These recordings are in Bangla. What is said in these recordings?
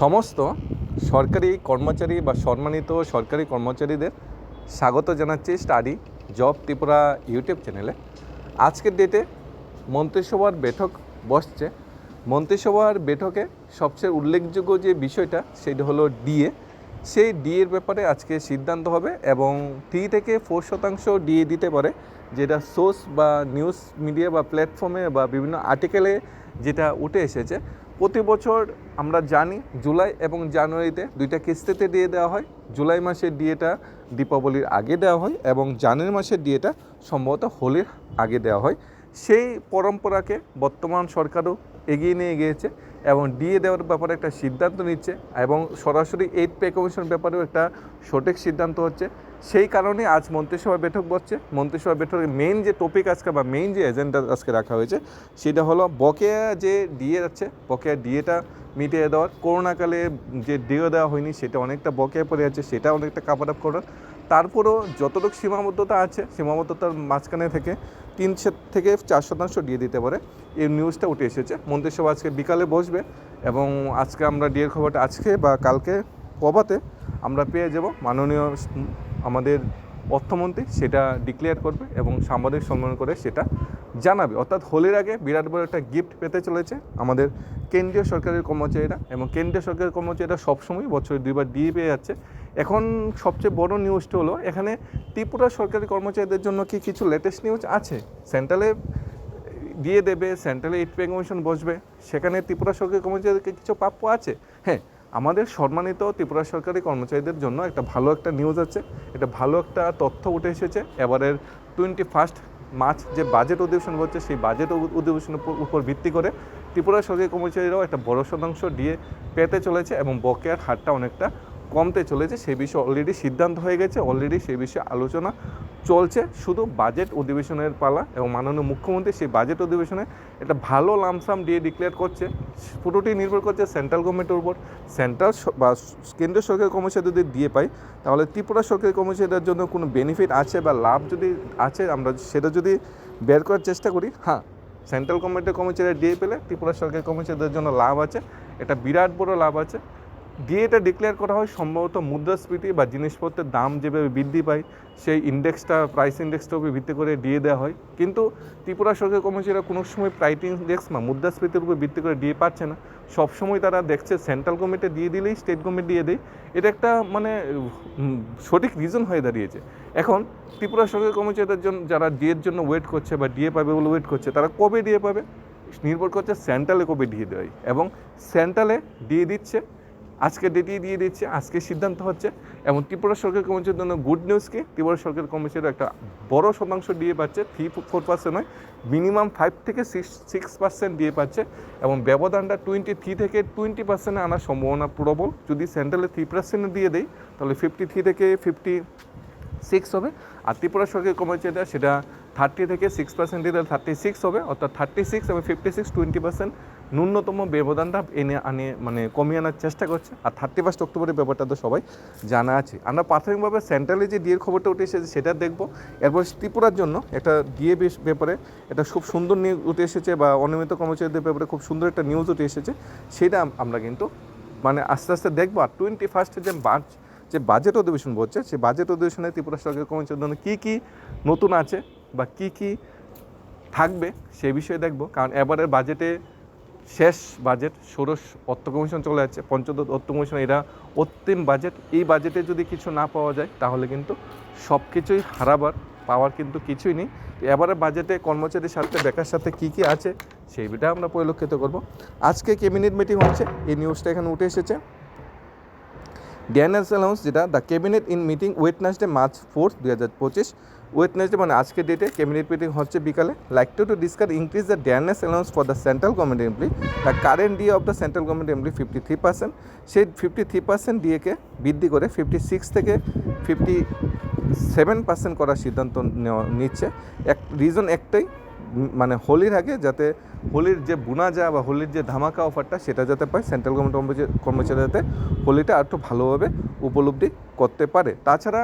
সমস্ত সরকারি কর্মচারী বা সম্মানিত সরকারি কর্মচারীদের স্বাগত জানাচ্ছি স্টাডি জব ত্রিপুরা ইউটিউব চ্যানেলে। আজকের ডেটে মন্ত্রিসভার বৈঠক বসছে। মন্ত্রিসভার বৈঠকে সবচেয়ে উল্লেখযোগ্য যে বিষয়টা, সেটা হলো ডিএ সেই ডিএর ব্যাপারে আজকে সিদ্ধান্ত হবে এবং থ্রি থেকে ফোর শতাংশ ডিএ দিতে পারে, যেটা সোর্স বা নিউজ মিডিয়া বা প্ল্যাটফর্মে বা বিভিন্ন আর্টিকেলে যেটা উঠে এসেছে। প্রতি বছর আমরা জানি জুলাই এবং জানুয়ারিতে দুইটা কিস্তিতে দিয়ে দেওয়া হয়। জুলাই মাসের ডিএটা দীপাবলির আগে দেওয়া হয় এবং জানুয়ারি মাসের ডিএটা সম্ভবত হোলির আগে দেওয়া হয়। সেই পরম্পরাকে বর্তমান সরকারও এগিয়ে নিয়ে গিয়েছে। এবং ডিএ দেওয়ার ব্যাপারে একটা সিদ্ধান্ত নিচ্ছে এবং সরাসরি এইট পে কমিশন ব্যাপারেও একটা সঠিক সিদ্ধান্ত হচ্ছে। সেই কারণে আজ মন্ত্রিসভা বৈঠক বসছে। মন্ত্রিসভা বৈঠকের মেইন যে টপিক আজকে বা মেইন যে এজেন্ডা আজকে রাখা হয়েছে, সেটা হলো বকেয়া যে ডিএ আছে, বকেয়া ডিএটা মিটিয়ে দেওয়ার। করোনাকালে যে ডিএ দেওয়া হয়নি, সেটা অনেকটা বকেয়া পড়ে আছে, সেটা অনেকটা কাভার আপ করার। তারপরও যতটুকু সীমাবদ্ধতা আছে, সীমাবদ্ধতার মাঝখানে থেকে তিনশো থেকে চার শতাংশ দিয়ে দিতে পারে। এই নিউজটা উঠে এসেছে। মন্ত্রিসভা আজকে বিকালে বসবে এবং আজকে আমরা ডিএর খবরটা আজকে বা কালকে কবাতে আমরা পেয়ে যাব। মাননীয় আমাদের অর্থমন্ত্রী সেটা ডিক্লেয়ার করবে এবং সাংবাদিক সম্মেলন করে সেটা জানাবে। অর্থাৎ হোলির আগে বিরাট বড় একটা গিফট পেতে চলেছে আমাদের কেন্দ্রীয় সরকারের কর্মচারীরা এবং কেন্দ্রীয় সরকারের কর্মচারীরা সবসময় বছরে দুইবার দিয়ে পেয়ে যাচ্ছে। এখন সবচেয়ে বড় নিউজটা হলো, এখানে ত্রিপুরা সরকারি কর্মচারীদের জন্য কি কিছু লেটেস্ট নিউজ আছে? সেন্ট্রালে দিয়ে দেবে সেন্ট্রালে ইট পে কমিশন বসবে, সেখানে ত্রিপুরা সরকারি কর্মচারীদেরকে কিছু প্রাপ্য আছে? হ্যাঁ আমাদের সম্মানিত ত্রিপুরা সরকারি কর্মচারীদের জন্য একটা ভালো একটা নিউজ আছে, এটা ভালো একটা তথ্য উঠে এসেছে, এবারের টোয়েন্টি ফার্স্ট মার্চ যে বাজেট অধিবেশন হচ্ছে, সেই বাজেট অধিবেশনের উপর- ভিত্তি করে ত্রিপুরা সরকারি কর্মচারীরাও একটা বড় শতাংশ দিয়ে পেতে চলেছে এবং বকেয়ার হারটা অনেকটা কমতে চলেছে, সে বিষয়ে অলরেডি সিদ্ধান্ত হয়ে গেছে অলরেডি সে বিষয়ে আলোচনা চলছে। শুধু বাজেট অধিবেশনের পালা এবং মাননীয় মুখ্যমন্ত্রী সেই বাজেট অধিবেশনে একটা ভালো লামসাম দিয়ে ডিক্লেয়ার করছে। পুরোটি নির্ভর করছে সেন্ট্রাল গভর্নমেন্টের উপর। সেন্ট্রাল বা কেন্দ্রীয় সরকারি কর্মচারী যদি দিয়ে পাই তাহলে ত্রিপুরা সরকারি কর্মচারীদের জন্য কোনো বেনিফিট আছে বা লাভ যদি আছে, আমরা সেটা যদি বের করার চেষ্টা করি হ্যাঁ সেন্ট্রাল গভর্নমেন্টের কর্মচারীরা দিয়ে পেলে ত্রিপুরা সরকারি কর্মচারীদের জন্য লাভ আছে। এটা বিরাট বড় লাভ আছে। ডিএটা ডিক্লেয়ার করা হয় সম্ভবত মুদ্রাস্ফীতি বা জিনিসপত্রের দাম যেভাবে বৃদ্ধি পায়, সেই ইন্ডেক্সটা প্রাইস ইন্ডেক্সটার উপর ভিত্তি করে ডিএ দেওয়া হয়। কিন্তু ত্রিপুরা সরকারি কর্মচারীরা কোনো সময় প্রাইস ইন্ডেক্স বা মুদ্রাস্ফীতির উপর ভিত্তি করে ডিএ পাচ্ছে না। সবসময় তারা দেখছে সেন্ট্রাল গভর্নমেন্টে দিয়ে দিলেই স্টেট গভর্নমেন্ট দিয়ে দেয়। এটা একটা মানে সঠিক রিজন হয়ে দাঁড়িয়েছে। এখন ত্রিপুরা সরকারি কর্মচারীদের জন্য যারা ডিএর জন্য ওয়েট করছে বা ডিএ পাবে বলে ওয়েট করছে, তারা কবে ডিএ পাবে? নির্ভর করছে সেন্ট্রালে কবে ডিএ দেয় এবং সেন্ট্রালে দিয়ে দিচ্ছে। আজকে ডেটই দিয়ে দিচ্ছে, আজকে সিদ্ধান্ত হচ্ছে এবং ত্রিপুরা সরকার কর্মচারীর জন্য গুড নিউজ কি? ত্রিপুরা সরকার কর্মচারীরা একটা বড় শতাংশ দিয়ে পাচ্ছে থ্রি ফোর পার্সেন্ট নয় মিনিমাম ফাইভ থেকে সিক্স সিক্স পার্সেন্ট দিয়ে পাচ্ছে এবং ব্যবধানটা টোয়েন্টি থ্রি থেকে টোয়েন্টি পার্সেন্টে আনার সম্ভাবনা প্রবল। যদি সেন্ট্রালে থ্রি পার্সেন্ট দিয়ে দেয় তাহলে ফিফটি থ্রি থেকে ফিফটি সিক্স হবে। আর ত্রিপুরা সরকারি কর্মচারীরা সেটা থার্টি থেকে সিক্স পার্সেন্ট দিলে থার্টি সিক্স হবে, অর্থাৎ থার্টি সিক্স এবং ফিফটি সিক্স টোয়েন্টি পার্সেন্ট ন্যূনতম ব্যবধানটা এনে আনে মানে কমিয়ে আনার চেষ্টা করছে। আর থার্টি ফার্স্ট অক্টোবরের ব্যাপারটা তো সবাই জানা আছে। আমরা প্রাথমিকভাবে সেন্ট্রালে যে ডিএর খবরটা উঠে এসেছে সেটা দেখব। এরপর ত্রিপুরার জন্য একটা ডিএ ব্যাপারে এটা খুব সুন্দর নিউজ উঠে এসেছে বা অনিয়মিত কর্মচারীদের ব্যাপারে খুব সুন্দর একটা নিউজ উঠে এসেছে। সেটা আমরা কিন্তু মানে আস্তে আস্তে দেখব। আর টোয়েন্টি ফার্স্টে যে মার্চ যে বাজেট অধিবেশন বলছে সেই বাজেট অধিবেশনে ত্রিপুরা সরকারি কর্মচারীর জন্য কী কী নতুন আছে বা কী কী থাকবে সেই বিষয়ে দেখব। কারণ এবারের বাজেটে শেষ বাজেট ষোড়শ অর্থ কমিশন চলে যাচ্ছে, পঞ্চদশ অর্থ কমিশন, এরা অন্তিম বাজেট। এই বাজেটে যদি কিছু না পাওয়া যায়, তাহলে কিন্তু সব কিছুই হারাবার পাওয়ার কিন্তু কিছুই নেই। এবারে বাজেটে কর্মচারীর সাথে বেকার সাথে কী কী আছে, সেইটা আমরা পরিলক্ষিত করব। আজকে ক্যাবিনেট মিটিং হচ্ছে, এই নিউজটা এখানে উঠে এসেছে। ডিএনএস অ্যালাউন্স যেটা the cabinet in meeting Wednesday March fourth দু হাজার পঁচিশ। ওয়েটনেসডে মানে আজকের ডেটে ক্যাবিনেট মিটিং হচ্ছে বিকালে। Like to to discuss increase the dearness allowance for the central government employee the current DA of the central government employee fifty three percent সেই ফিফটি থ্রি পার্সেন্ট ডিএকে বৃদ্ধি করে ফিফটি সিক্স থেকে ফিফটি সেভেন পার্সেন্ট করার সিদ্ধান্ত নেওয়া, নিচ্ছে। এক রিজন একটাই মানে হোলির আগে যাতে হোলির যে বুনাজা বা হোলির যে ধামাকা অফারটা সেটা যাতে পায় সেন্ট্রাল গভর্নমেন্ট কর্মচারী যাতে হোলিটা আর একটু ভালোভাবে উপলব্ধি করতে পারে। তাছাড়া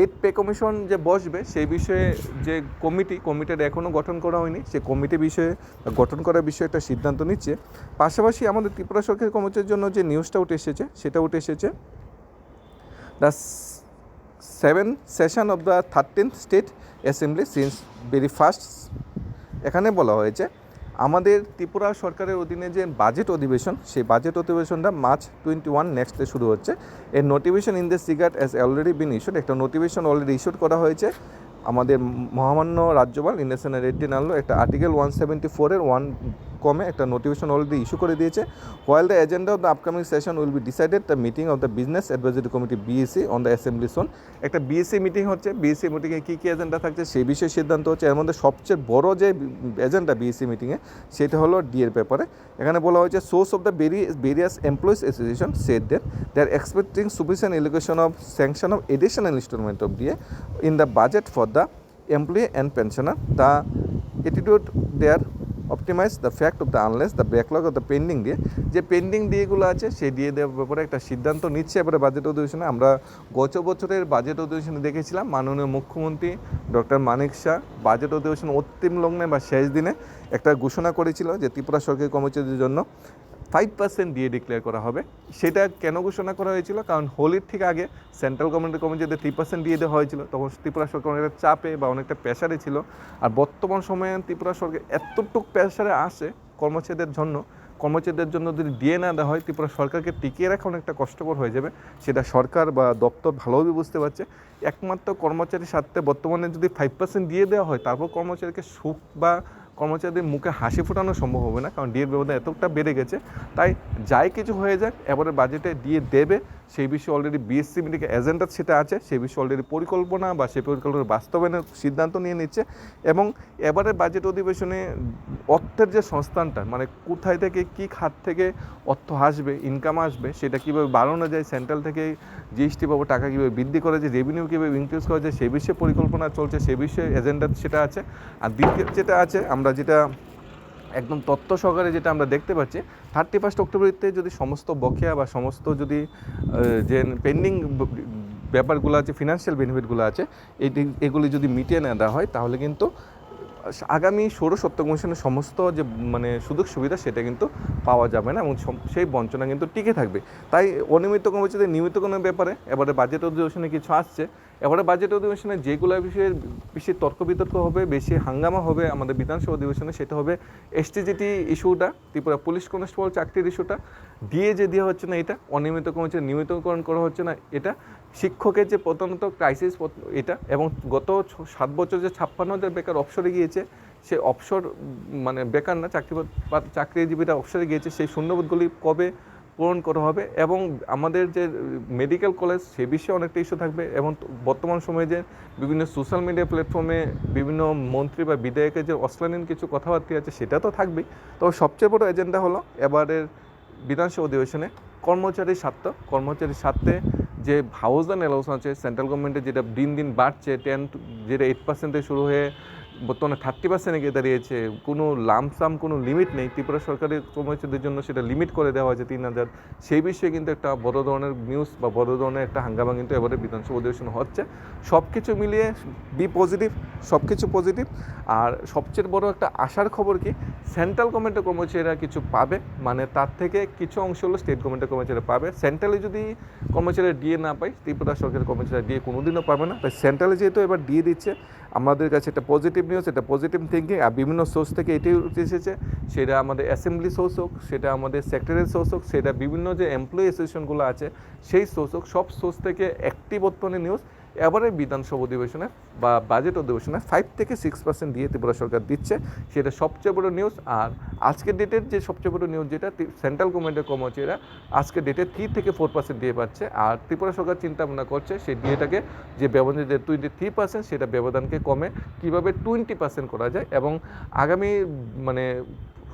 এইট পে কমিশন যে বসবে সেই বিষয়ে যে কমিটি, কমিটির এখনও গঠন করা হয়নি, সে কমিটি বিষয়ে, গঠন করার বিষয়ে একটা সিদ্ধান্ত নিচ্ছে। পাশাপাশি আমাদের ত্রিপুরা সরকারি কর্মচারীর জন্য যে নিউজটা উঠে এসেছে, সেটা উঠে এসেছে the seven session of the thirteen state assembly since very first এখানে বলা হয়েছে আমাদের ত্রিপুরা সরকারের অধীনে যে বাজেট অধিবেশন, সেই বাজেট অধিবেশনটা মার্চ টোয়েন্টি ওয়ান নেক্সটে শুরু হচ্ছে। এর notification in the gazette as already been issued একটা নোটিফিকেশন অলরেডি ইস্যুড করা হয়েছে। আমাদের মহামান্য রাজ্যপাল ইন্ডাসেনা রেড্ডি নাল্লো একটা আর্টিকেল ওয়ান সেভেন্টি ফোরের ওয়ান কমে একটা নোটিফিকেশন অলরেডি ইস্যু করে দিয়েছে। While the agenda of the upcoming session will be decided the meeting of the business advisory committee BSC on the assembly soon একটা বিএসসি মিটিং হচ্ছে বিএসসি মিটিংয়ে কী কী এজেন্ডা থাকছে সেই বিষয়ে সিদ্ধান্ত হচ্ছে। এর মধ্যে সবচেয়ে বড় যে এজেন্ডা বিএসসি মিটিংয়ে সেটা হলো ডিএর ব্যাপারে। এখানে বলা হয়েছে source of the various employees association said that they are expecting sufficient allocation of sanction of additional instalment of DA in the budget for the employee and pensioner The attitude there optimise the fact of the unless the backlog of the pending দিয়ে, যে পেন্ডিং দিয়েগুলো আছে, সেই দিয়ে দেওয়ার ব্যাপারে একটা সিদ্ধান্ত নিচ্ছে এবারে বাজেট অধিবেশনে। আমরা গত বছরের বাজেট অধিবেশনে দেখেছিলাম মাননীয় মুখ্যমন্ত্রী ডক্টর মানিক শাহ বাজেট অধিবেশন অন্তিম লগ্নে বা শেষ দিনে একটা ঘোষণা করেছিল যে ত্রিপুরা সরকারি কর্মচারীদের জন্য ফাইভ পার্সেন্ট দিয়ে ডিক্লেয়ার করা হবে। সেটা কেন ঘোষণা করা হয়েছিল? কারণ হোলির ঠিক আগে সেন্ট্রাল গভর্নমেন্টের কর্মচারীদের থ্রি পার্সেন্ট দিয়ে দেওয়া হয়েছিল, তখন ত্রিপুরা সরকার অনেকটা চাপে বা অনেকটা প্রেশারে ছিল। আর বর্তমান সময়ে ত্রিপুরা সরকার এতটুক প্রেশারে আসে কর্মচারীদের জন্য কর্মচারীদের জন্য যদি দিয়ে না দেওয়া হয়, ত্রিপুরা সরকারকে টিকিয়ে রাখা অনেকটা কষ্টকর হয়ে যাবে। সেটা সরকার বা দপ্তর ভালোভাবে বুঝতে পারছে। একমাত্র কর্মচারীর স্বার্থে বর্তমানে যদি ফাইভ পার্সেন্ট দিয়ে দেওয়া হয়, তারপর কর্মচারীকে সুখ বা কর্মচারীদের মুখে হাসি ফোটানো সম্ভব হবে না, কারণ ডিএর ব্যবধান এতটা বেড়ে গেছে। তাই যাই কিছু হয়ে যাক, এবারে বাজেটে দিয়ে দেবে। সেই বিষয়ে অলরেডি বিএসসি মিটিংয়ে এজেন্ডা সেটা আছে, সেই বিষয়ে অলরেডি পরিকল্পনা বা সেই পরিকল্পনার বাস্তবায়নের সিদ্ধান্ত নিয়ে নিচ্ছে এবং এবারে বাজেট অধিবেশনে অর্থের যে সংস্থানটা মানে কোথায় থেকে কি খাত থেকে অর্থ আসবে ইনকাম আসবে, সেটা কীভাবে বাড়ানো যায় সেন্ট্রাল থেকে জিএসটি পাবো, টাকা কীভাবে বৃদ্ধি করা যায় রেভিনিউ কীভাবে ইনক্রিজ করা যায়, সেই বিষয়ে পরিকল্পনা চলছে, সেই বিষয়ে এজেন্ডা সেটা আছে। আর দ্বিতীয় যেটা আছে, আমরা যেটা একদম তত্ত্ব সহকারে যেটা আমরা দেখতে পাচ্ছি থার্টি ফার্স্ট অক্টোবরতে যদি সমস্ত বকেয়া বা সমস্ত যদি যে পেন্ডিং ব্যাপারগুলো আছে ফিনান্সিয়াল বেনিফিটগুলো আছে, এটি, এগুলি যদি মিটিয়ে না দেওয়া হয়, তাহলে কিন্তু আগামী ষোলো সপ্তাহ কমিশনের সমস্ত যে মানে সুযোগ সুবিধা, সেটা কিন্তু পাওয়া যাবে না এবং সেই বঞ্চনা কিন্তু টিকে থাকবে। তাই অনিয়মিত কর্মচারীদের নিয়মিত কোনো ব্যাপারে, এবারে বাজেট অধিবেশনে কিছু আসছে এবারে বাজেট অধিবেশনে যেগুলো বিষয়ে বেশি তর্ক বিতর্ক হবে, বেশি হাঙ্গামা হবে আমাদের বিধানসভা অধিবেশনে, সেটা হবে এসটিজিটি ইস্যুটা ত্রিপুরা পুলিশ কনস্টেবল চাকরির ইস্যুটা দিয়ে যে দেওয়া হচ্ছে না এটা, অনিয়মিত কর্মচারী নিয়মিতকরণ করা হচ্ছে না এটা, শিক্ষকের যে প্রধানত ক্রাইসিস এটা, এবং গত সাত বছর যে ছাপ্পান্ন হাজার বেকার অবসরে গিয়েছে, সে অবসর মানে বেকার না, চাকরি চাকরিজীবীরা অবসরে গিয়েছে, সেই শূন্যবোধগুলি কবে পূরণ করা হবে এবং আমাদের যে মেডিকেল কলেজ সে বিষয়ে অনেকটা ইস্যু থাকবে এবং বর্তমান সময়ে যে বিভিন্ন সোশ্যাল মিডিয়া প্ল্যাটফর্মে বিভিন্ন মন্ত্রী বা বিধায়কের যে অশ্লীল কিছু কথাবার্তা আছে, সেটা তো থাকবেই। তবে সবচেয়ে বড় এজেন্ডা হলো এবারের বিধানসভা অধিবেশনে কর্মচারীর স্বার্থ। কর্মচারীর স্বার্থে যে হাউস অ্যান্ড অ্যালাউন্স আছে সেন্ট্রাল গভর্নমেন্টের যেটা দিন দিন বাড়ছে টেন যেটা এইট পার্সেন্টে শুরু হয়ে বর্তমানে থার্টি পার্সেন্টে গিয়ে দাঁড়িয়েছে, কোনো লামসাম, কোনো লিমিট নেই। ত্রিপুরা সরকারের কর্মচারীদের জন্য সেটা লিমিট করে দেওয়া হয়েছে তিন হাজার। সেই বিষয়ে কিন্তু একটা বড় ধরনের নিউজ বা বড় ধরনের একটা হাঙ্গামা কিন্তু এবারে বিধানসভা অধিবেশন হচ্ছে। সব কিছু মিলিয়ে বি পজিটিভ সব কিছু পজিটিভ আর সবচেয়ে বড় একটা আশার খবর কি? সেন্ট্রাল গভর্নমেন্টের কর্মচারীরা কিছু পাবে মানে তার থেকে কিছু অংশ হলো স্টেট গভর্নমেন্টের কর্মচারীরা পাবে। সেন্ট্রালে যদি কর্মচারীরা ডিএ না পায়, ত্রিপুরা সরকারের কর্মচারীরা ডিএ কোনোদিনও পাবে না। তাই সেন্ট্রালে যেহেতু এবার দিয়ে দিচ্ছে আমাদের কাছে একটা পজিটিভ নিউজ এটা পজিটিভ থিঙ্কিং আর বিভিন্ন সোর্স থেকে এটাই এসেছে সেটা আমাদের অ্যাসেম্বলি সোর্স হোক, সেটা আমাদের সেক্রেটারি সোর্স হোক, সেটা বিভিন্ন যে এমপ্লয়ি অ্যাসোসিয়েশনগুলো আছে, সেই সোর্স হোক, সব সোর্স থেকে একটি বর্তমানে নিউজ এবারে বিধানসভা অধিবেশনে বা বাজেট অধিবেশনে ফাইভ থেকে সিক্স পার্সেন্ট দিয়ে ত্রিপুরা সরকার দিচ্ছে, সেটা সবচেয়ে বড় নিউজ আর আজকের ডেটের যে সবচেয়ে বড় নিউজ যেটা সেন্ট্রাল গভর্নমেন্টের কর্মচারীরা আজকের ডেটে থ্রি থেকে ফোর পার্সেন্ট দিয়ে পাচ্ছে। আর ত্রিপুরা সরকার চিন্তা ভাবনা করছে সেই ডিএটাকে যে ব্যবধান যে টোয়েন্টি থ্রি পার্সেন্ট সেটা ব্যবধানকে কমে কীভাবে টোয়েন্টি পার্সেন্ট করা যায় এবং আগামী মানে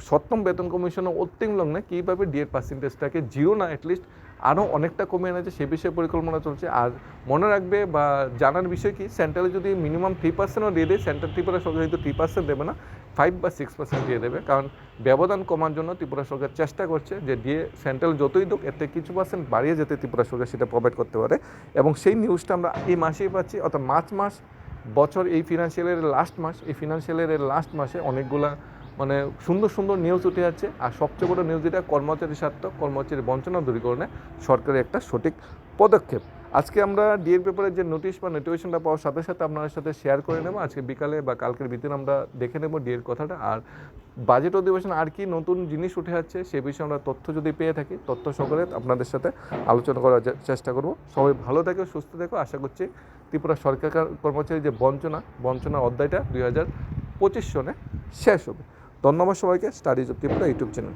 সপ্তম বেতন কমিশনের অন্তিম লগ্নে কীভাবে ডিএর পার্সেন্টেজটাকে জিরো না অ্যাটলিস্ট আরও অনেকটা কমে আনা যায়, সে বিষয়ে পরিকল্পনা চলছে। আর মনে রাখবে বা জানার বিষয় কি সেন্ট্রালে যদি মিনিমাম থ্রি পার্সেন্টও দিয়ে দেয় সেন্ট্রাল ত্রিপুরা সরকার কিন্তু থ্রি পার্সেন্ট দেবে না। ফাইভ বা সিক্স পার্সেন্ট দিয়ে দেবে। কারণ ব্যবধান কমার জন্য ত্রিপুরা সরকার চেষ্টা করছে যে দিয়ে সেন্ট্রাল যতই দোক, এতে কিছু পার্সেন্ট বাড়িয়ে যেতে ত্রিপুরা সরকার সেটা প্রোভাইড করতে পারে। এবং সেই নিউজটা আমরা এই মাসেই পাচ্ছি, অর্থাৎ মার্চ মাস, বছর এই ফিনান্সিয়ালের লাস্ট মাস, এই ফিনান্সিয়ালের লাস্ট মাসে অনেকগুলা মানে সুন্দর সুন্দর নিউজ উঠে যাচ্ছে। আর সবচেয়ে বড় নিউজ যেটা, কর্মচারী স্বার্থ, কর্মচারী বঞ্চনা দূরীকরণে সরকারের একটা সঠিক পদক্ষেপ। আজকে আমরা ডিএর পেপারের যে নোটিশ বা নোটিফিকেশনটা পাওয়ার সাথে সাথে আপনাদের সাথে শেয়ার করে নেব। আজকে বিকালে বা কালকের ভিতরে আমরা দেখে নেব ডিএর কথাটা। আর বাজেট অধিবেশন আর কি নতুন জিনিস উঠে যাচ্ছে সে বিষয়ে আমরা তথ্য যদি পেয়ে থাকি, তথ্য সকলে আপনাদের সাথে আলোচনা করার চেষ্টা করব। সবাই ভালো থেকো, সুস্থ থেকো। আশা করছি ত্রিপুরা সরকার কর্মচারী যে বঞ্চনা বঞ্চনা অধ্যায়টা দুই হাজার পঁচিশ সনে শেষ হবে। ধন্যবাদ সবাইকে। Studies Tripura YouTube channel